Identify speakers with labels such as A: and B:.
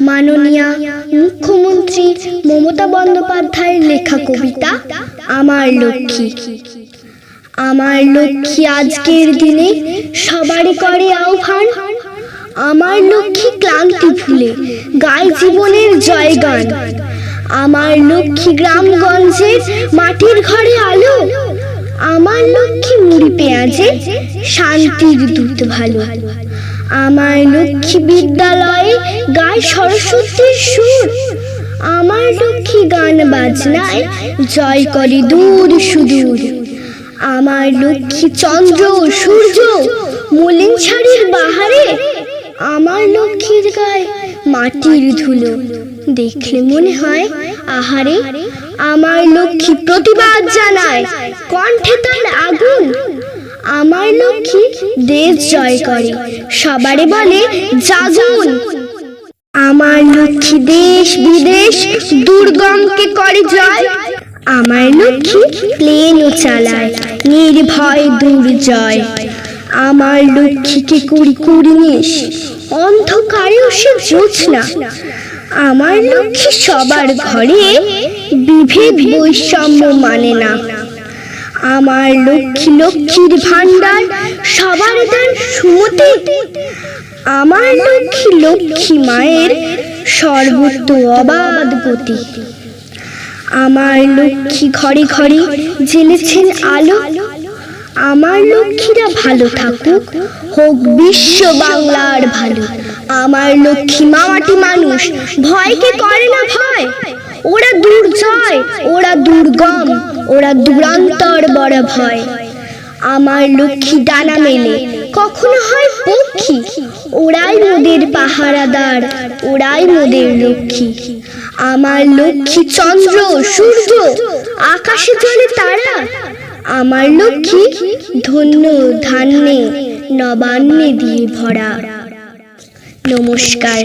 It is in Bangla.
A: মাননীয়া মুখ্যমন্ত্রী মমতা বন্দ্যোপাধ্যায়ের লেখা কবিতা আমার লক্ষ্মী। আমার লক্ষ্মী আজকের দিনে সবারই করে আহ্বান আমার লক্ষ্মী ক্লান্তি ভুলে গায় জীবনের জয়গান আমার লক্ষ্মী গ্রামগঞ্জের মাটির ঘরে আলো আমার লক্ষ্মী মুড়ি পেঁয়াজে শান্তির দূত ভালো। আমার লক্ষ্মী বিদ্যালয়ে গায় সরস্বতীর সুর। আমার লক্ষ্মী গান বাজনায় জয় করে দূর সুদূর। আমার লক্ষ্মী চন্দ্র সূর্য মলিন শাড়ির বাহারে আমার লক্ষ্মীর গায়ে মাটির ধুলো। দেখলে মনে হয়, আহারে, আমার লক্ষ্মী প্রতিবাদ জানায়, কণ্ঠে তার আগুন। আমার লক্ষ্মী দেশ জয় করে। সবারে বলে, জাগুন। আমার লক্ষ্মী দেশ বিদেশ দুর্গমকে করে জয়। আমার লক্ষ্মী প্লেনও চালায় নির্ভয় দুর্জয়। আমার লক্ষ্মীকে কুড়ি কুড়ি নিস অন্ধকারেও সে জোছনা। আমার লক্ষ্মী সবার ঘরে বিভেদ বৈষম্য মানে না। আমার লক্ষ্মী লক্ষ্মীর ভান্ডার সবার তার সুমতি। আমার লক্ষ্মী লক্ষ্মী মায়ের সর্বত্র অবাধ গতি। আমার লক্ষ্মী ঘরে ঘরে জ্বেলেছেন আলো। আমার লক্ষ্মীরা ভালো থাকুক, হোক বিশ্ব বাংলার ভালো। আমার লক্ষ্মী মামাটি মানুষ, ভয়কে করে না ভয়। ওরা দুর্জয়, ওরা দুর্গম। ওরা দুরন্তর বড় ভয়। আমার লক্ষ্মী ডানা মেলে। কখনো হয় পক্ষী? ওরাই মোদের পাহারাদার, ওরাই মোদের লক্ষ্মী। আমার লক্ষ্মী চন্দ্র, সূর্য, আকাশে চলে তারা। আমার লক্ষ্মী ধন্য ধান্যে নবান্নে দিয়ে ভরা। নমস্কার।